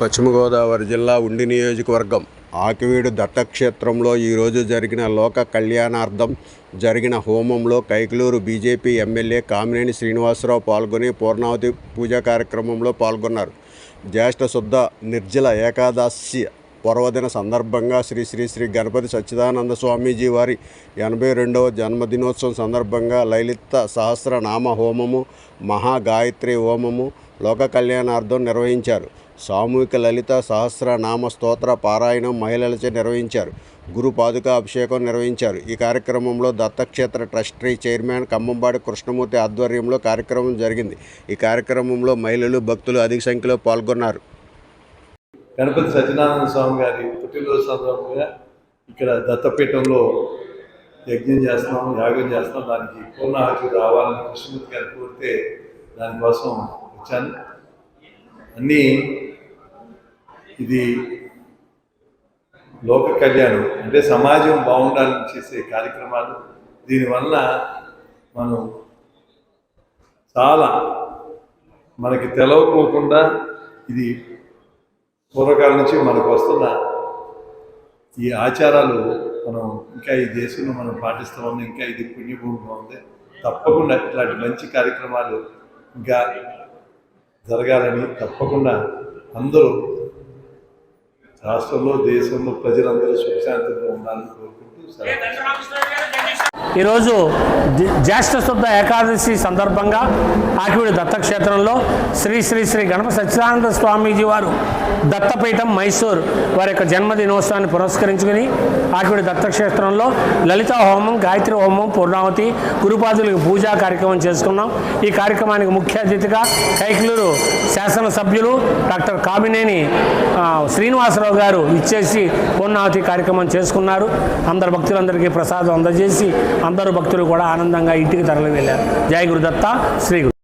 పశ్చిమ గోదావరి జిల్లా ఉండి నియోజకవర్గం. ఆకివీడు దత్తక్షేత్రంలో ఈరోజు జరిగిన లోక కళ్యాణార్థం జరిగిన హోమంలో కైకలూరు బీజేపీ ఎమ్మెల్యే కామినేని శ్రీనివాసరావు పాల్గొని పూర్ణావతి పూజా కార్యక్రమంలో పాల్గొన్నారు. జ్యేష్ఠ శుద్ధ నిర్జల ఏకాదశి పర్వదిన సందర్భంగా శ్రీ శ్రీ శ్రీ గణపతి సచ్చిదానంద స్వామీజీ వారి ఎనభై రెండవ జన్మదినోత్సవం సందర్భంగా లలిత సహస్రనామ హోమము మహాగాయత్రి హోమము లోక కళ్యాణార్థం నిర్వహించారు. సామూహిక లలిత సహస్రనామ స్తోత్ర పారాయణం మహిళలచే నిర్వహించారు. గురు పాదుకా అభిషేకం నిర్వహించారు. ఈ కార్యక్రమంలో దత్తక్షేత్ర ట్రస్టీ చైర్మన్ కమ్మంబాడి కృష్ణమూర్తి ఆధ్వర్యంలో కార్యక్రమం జరిగింది. ఈ కార్యక్రమంలో మహిళలు భక్తులు అధిక సంఖ్యలో పాల్గొన్నారు. గణపతి సత్యనారాయణ స్వామి గారి పుట్టినరోజు సందర్భంగా ఇక్కడ దత్తపీఠంలో యజ్ఞం చేస్తున్నాం యాగం చేస్తున్నాం. దానికి పూర్ణాహుతి రావాలని కృష్ణమూర్తి గారు కోరితే దానికోసం వచ్చాను అన్నీ ఇది లోక కళ్యాణం. అంటే సమాజం బాగుండాలని చేసే కార్యక్రమాలు. దీనివల్ల మనం చాలా మనకి తెలవకోకుండా ఇది పూర్వకాలం నుంచి మనకు వస్తున్న ఈ ఆచారాలు మనం ఇంకా ఈ దేశంలో మనం పాటిస్తూ ఇంకా ఇది పుణ్యభూమిగా ఉంది తప్పకుండా ఇట్లాంటి మంచి కార్యక్రమాలు ఇంకా జరగాలని తప్పకుండా అందరూ రాష్ట్రంలో దేశంలో ప్రజలందరూ సుఖశాంతిగా ఉండాలని కోరుకుంటూ ఈరోజు జ్యేష్ఠ శుద్ధ ఏకాదశి సందర్భంగా ఆకివీడి దత్తక్షేత్రంలో శ్రీ శ్రీ శ్రీ గణపతి సచ్చిదానంద స్వామీజీ వారు దత్తపీఠం మైసూర్ వారి యొక్క జన్మదినోత్సవాన్ని పురస్కరించుకుని ఆకుడి దత్తక్షేత్రంలో లలిత హోమం గాయత్రి హోమం పూర్ణావతి గురుపాదులకు పూజా కార్యక్రమం చేసుకున్నాం. ఈ కార్యక్రమానికి ముఖ్య అతిథిగా కైకలూరు శాసనసభ్యులు డాక్టర్ కామినేని శ్రీనివాసరావు గారు ఇచ్చేసి పూర్ణావతి కార్యక్రమం చేసుకున్నారు. అందరు భక్తులందరికీ ప్రసాదం అందజేసి అందరూ భక్తులు కూడా ఆనందంగా ఇంటికి తరలి వెళ్ళారు. జయ గురుదత్త శ్రీ గురు